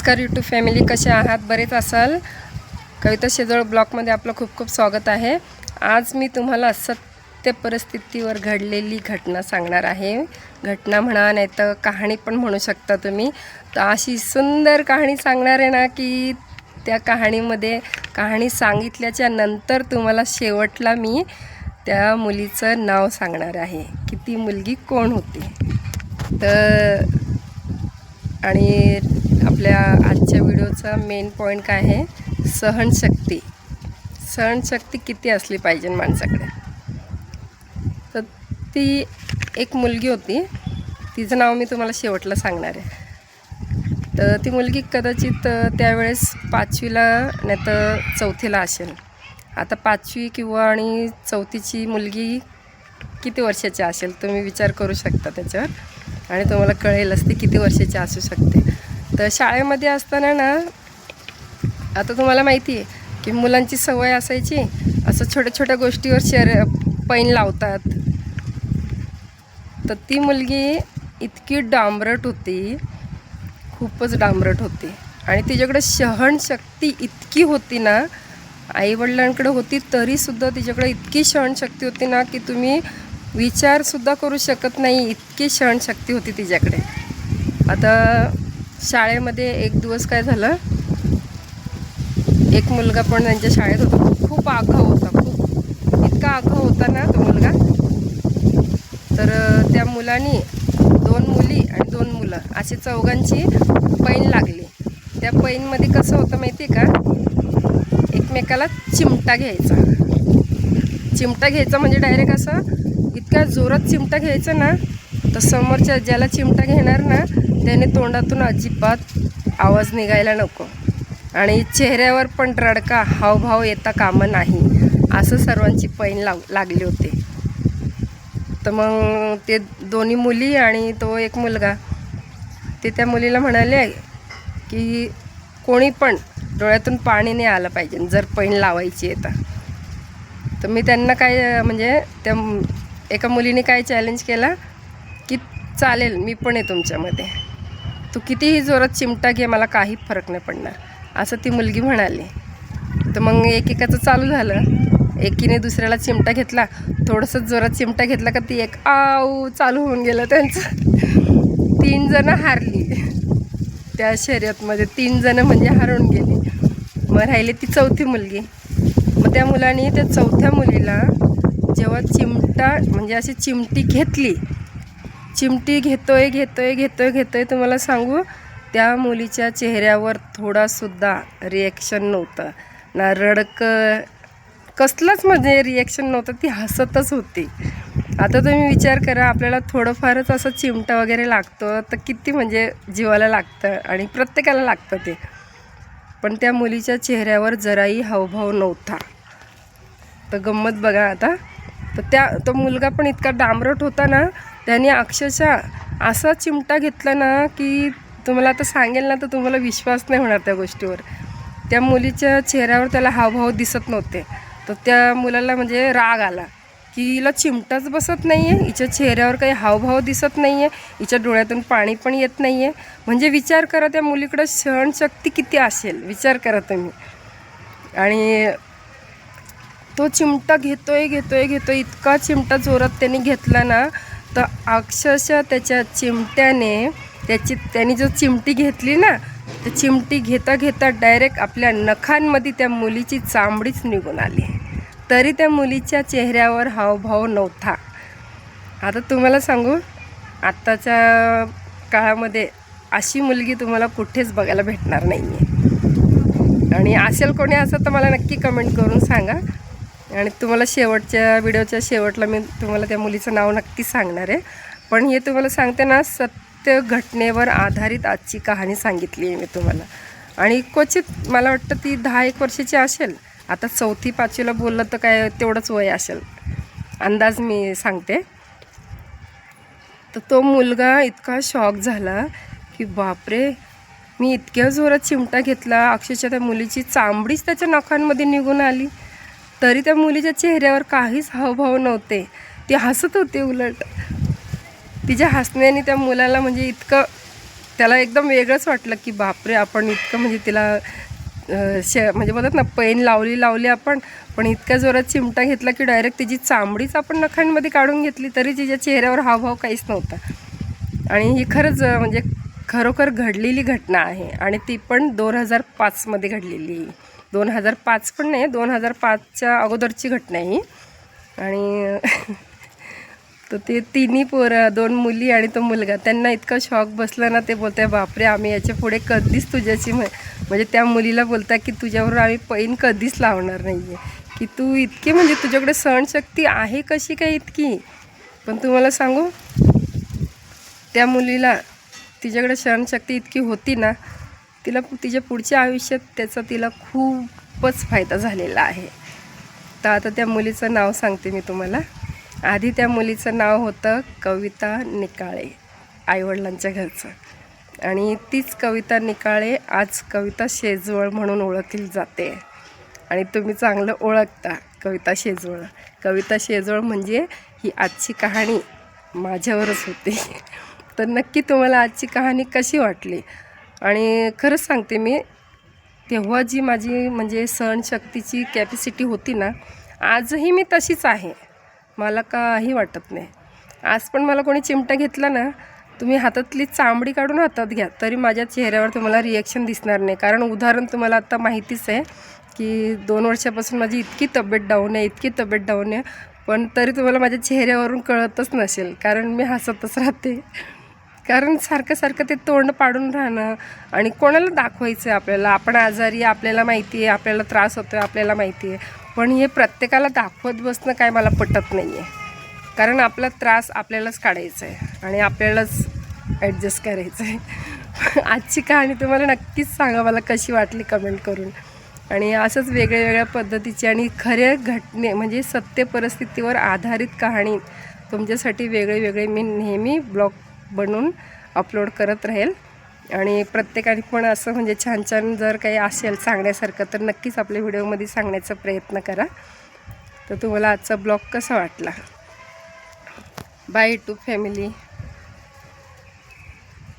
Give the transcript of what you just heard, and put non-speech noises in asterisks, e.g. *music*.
नमस्कार YouTube family कसे आहात? बरेच असाल? कविता शेजवळ ब्लॉगमध्ये आपलं खूप खूप स्वागत आहे. आज मी तुम्हाला सत्य परिस्थितीवर घडलेली घटना सांगणार आहे. घटना म्हणा नाही तर कहाणी पण म्हणू शकता तुम्ही. तर अशी सुंदर कहाणी सांगणार आहे ना की त्या कहाणीमध्ये कहाणी सांगितल्याच्या नंतर तुम्हाला शेवटला मी त्या मुलीचं नाव सांगणार आहे की ती मुलगी कोण होती? तर आणि आपल्या आजच्या व्हिडिओचा मेन पॉईंट काय आहे? सहनशक्ती. सहनशक्ती किती असली पाहिजे माणसाकडे? तर ती एक मुलगी होती. तिचं नाव मी तुम्हाला शेवटला सांगणार आहे. तर ती मुलगी कदाचित त्यावेळेस पाचवीला नाही तर चौथीला असेल. आता पाचवी किंवा आणि चौथीची मुलगी किती वर्षाची असेल? तुम्ही विचार करू शकता त्याच्यावर. आणि तुम्हाला कळेलच ती किती वर्षाची असू शकते. तर शाळेमध्ये असताना ना आता तुम्हाला माहिती आहे की मुलांची सवय असायची असं छोट्या छोट्या गोष्टीवर शर पैन लावतात. तर ती मुलगी इतकी डांबरट होती खूपच डांबरट होती. आणि तिच्याकडे सहनशक्ती इतकी होती ना आईवडिलांकडे होती तरीसुद्धा तिच्याकडे इतकी सहनशक्ती होती ना की तुम्ही विचारसुद्धा करू शकत नाही इतकी सहनशक्ती होती तिच्याकडे. आता शाळेमध्ये एक दिवस काय झालं? एक मुलगा पण त्यांच्या शाळेत होता. खूप आगाऊ होता खूप. इतका आगाऊ होता ना तो मुलगा. तर त्या मुलानी दोन मुली आणि दोन मुलं अशी चौघांची पैन लागली. त्या पैनमध्ये कसं होतं माहिती आहे का? एकमेकाला चिमटा घ्यायचा. चिमटा घ्यायचा म्हणजे डायरेक्ट असं इतक्या जोरात चिमटा घ्यायचा ना तर समोरच्या ज्याला चिमटा घेणार ना त्याने तोंडातून अजिबात आवाज निघायला नको. आणि चेहऱ्यावर पण रडका हावभाव येता कामं नाही. असं सर्वांची पैन लाग लागली होती. तर मग ते दोन्ही मुली आणि तो एक मुलगा ते त्या मुलीला म्हणाले की कोणी पण डोळ्यातून पाणी नाही आलं पाहिजे जर पैन लावायची आहे तर. तर मी त्यांना काय म्हणजे त्या एका मुलीने काय चॅलेंज केला? की चालेल मी पण आहे तुमच्यामध्ये. तू कितीही जोरात चिमटा घे मला काही फरक नाही पडणार. असं ती मुलगी म्हणाली. तर मग एकेकाचं चालू झालं. एकीने दुसऱ्याला चिमटा घेतला. थोडंसं जोरात चिमटा घेतला का ती एक आऊ चालू होऊन गेलं त्यांचं. तीन जणं हारली. त्या शर्यतमध्ये तीन जणं म्हणजे हरवून गेली. मग राहिली ती चौथी मुलगी. मग त्या मुलाने त्या चौथ्या मुलीला जेव्हा चिमटा म्हणजे अशी चिमटी घेतली चिमटी घेतोय घेतोय घेतोय घेतोय तुम्हाला सांगू. त्या मुलीच्या चेहऱ्यावर थोडासुद्धा रिॲक्शन नव्हतं. ना रडकं कसलंच म्हणजे रिॲक्शन नव्हतं ती हसतच होती. आता तुम्ही विचार करा आपल्याला थोडंफारच असं चिमटा वगैरे लागतं तर किती म्हणजे जीवाला लागतं आणि प्रत्येकाला लागतं ते. पण त्या मुलीच्या चेहऱ्यावर जराही हावभाव नव्हता. तर गंमत बघा आता. तर त्या तो मुलगा पण इतका डांबरट होता ना त्याने अक्षरशः असा चिमटा घेतला ना की तुम्हाला आता सांगेल ना तर तुम्हाला विश्वास नाही होणार त्या गोष्टीवर. त्या मुलीच्या चेहऱ्यावर त्याला हावभाव दिसत नव्हते. तर त्या मुलाला म्हणजे राग आला की हिला चिमटाच बसत नाही आहे हिच्या चेहऱ्यावर काही हावभाव दिसत नाही आहे हिच्या डोळ्यातून पाणी पण येत नाही आहे म्हणजे विचार करा त्या मुलीकडं सहनशक्ती किती असेल? विचार करा तुम्ही. आणि तो चिमटा घेतोय घेतोय घेतोय इतका चिमटा जोरात त्यांनी घेतला ना तर अक्षरशः त्याच्या चिमट्याने त्याची त्याने जो चिमटी घेतली ना तर चिमटी घेता घेता डायरेक्ट आपल्या नखांमध्ये त्या मुलीची चांबडीच निघून आली. तरी त्या मुलीच्या चेहऱ्यावर हावभाव नव्हता. आता तुम्हाला सांगू आत्ताच्या काळामध्ये अशी मुलगी तुम्हाला कुठेच बघायला भेटणार नाही आहे आणि असेल कोणी असं तर मला नक्की कमेंट करून सांगा. आणि तुम्हाला शेवटच्या व्हिडिओच्या शेवटला मी तुम्हाला त्या मुलीचं नाव नक्की सांगणार आहे. पण हे तुम्हाला सांगते ना सत्य घटनेवर आधारित आजची कहाणी सांगितली आहे मी तुम्हाला. आणि क्वचित मला वाटतं ती दहा एक वर्षाची असेल. आता चौथी पाचवीला बोललं तर काय तेवढंच वय असेल. अंदाज मी सांगते. तर तो मुलगा इतका शॉक झाला की बापरे मी इतक्या जोरात चिमटा घेतला. अक्षरशः त्या मुलीची चांबडीच त्याच्या नखांमध्ये निघून आली. तरी त्या मुलीच्या चेहऱ्यावर काहीच हावभाव नव्हते. ती हसत होती उलट. तिच्या हसण्याने त्या मुलाला म्हणजे इतकं त्याला एकदम वेगळंच वाटलं की बापरे आपण इतकं म्हणजे तिला शे म्हणजे बोलतात ना पेन लावली लावली आपण पण इतक्या जोरात चिमटा घेतला की डायरेक्ट तिची चामडीच आपण नखांमध्ये काढून घेतली तरी तिच्या चेहऱ्यावर हावभाव काहीच नव्हता. आणि ही खरंच म्हणजे खरोखर घडलेली घटना आहे. आणि ती पण दोन हजार पाचमध्ये घडलेली. दोन हजार पाच पण नाही दोन हजार पाचच्या अगोदरची घटना ही. आणि *laughs* तर ते तिन्ही पोरं दोन मुली आणि तो मुलगा त्यांना इतका शॉक बसला ना ते बोलताय बापरे आम्ही याच्यापुढे कधीच तुझ्याची म्हणजे त्या मुलीला बोलताय की तुझ्यावर आम्ही पैन कधीच लावणार नाही आहे की तू इतकी म्हणजे तुझ्याकडे सहनशक्ती आहे कशी काय इतकी? पण तुम्हाला सांगू त्या मुलीला तिच्याकडे सहनशक्ती इतकी होती ना तिला तिच्या पुढच्या आयुष्यात त्याचा तिला खूपच फायदा झालेला आहे. तर आता त्या मुलीचं नाव सांगते मी तुम्हाला. आधी त्या मुलीचं नाव होतं कविता निकाळे आईवडिलांच्या घरचं. आणि तीच कविता निकाळे आज कविता शेजवळ म्हणून ओळखली जाते. आणि तुम्ही चांगलं ओळखता कविता शेजवळ. कविता शेजवळ म्हणजे ही आजची कहाणी माझ्यावरच होती. तर नक्की तुम्हाला आजची कहाणी कशी वाटली? आणि खरंच सांगते मी तेव्हा जी माझी म्हणजे सहनशक्तीची कॅपॅसिटी होती ना आजही मी तशीच आहे. मला काही वाटत नाही. आज पण मला कोणी चिमटा घेतला ना तुम्ही हातातली चांबडी काढून हातात घ्या तरी माझ्या चेहऱ्यावर तुम्हाला रिॲक्शन दिसणार नाही. कारण उदाहरण तुम्हाला आता माहितीच आहे की दोन वर्षापासून माझी इतकी तब्येत डाऊन आहे इतकी तब्येत डाऊन आहे पण तरी तुम्हाला माझ्या चेहऱ्यावरून कळतच नसेल. कारण मी हसतच राहते. कारण सारखं सारखं ते तोंड पाडून राहणं आणि कोणाला दाखवायचं आहे आपल्याला? आपण आजारी आपल्याला माहिती आहे आपल्याला त्रास होतो आहे आपल्याला माहिती आहे. पण हे प्रत्येकाला दाखवत बसणं काय मला पटत नाही आहे कारण आपला त्रास आपल्यालाच काढायचा आहे आणि आपल्यालाच ॲडजस्ट करायचं आहे आजची कहाणी तुम्हाला नक्कीच सांगा मला कशी वाटली कमेंट करून. आणि असंच वेगळ्या वेगळ्या पद्धतीची आणि खऱ्या घटने म्हणजे सत्य परिस्थितीवर आधारित कहाणी तुमच्यासाठी वेगळे वेगळे मी नेहमी ब्लॉग बनवून अपलोड करत राहील. आणि प्रत्येकाने पण असं म्हणजे छान छान जर काही असेल सांगण्यासारखं तर नक्कीच आपल्या व्हिडिओमध्ये सांगण्याचा प्रयत्न करा. तर तुम्हाला आजचा ब्लॉग कसा वाटला? By two family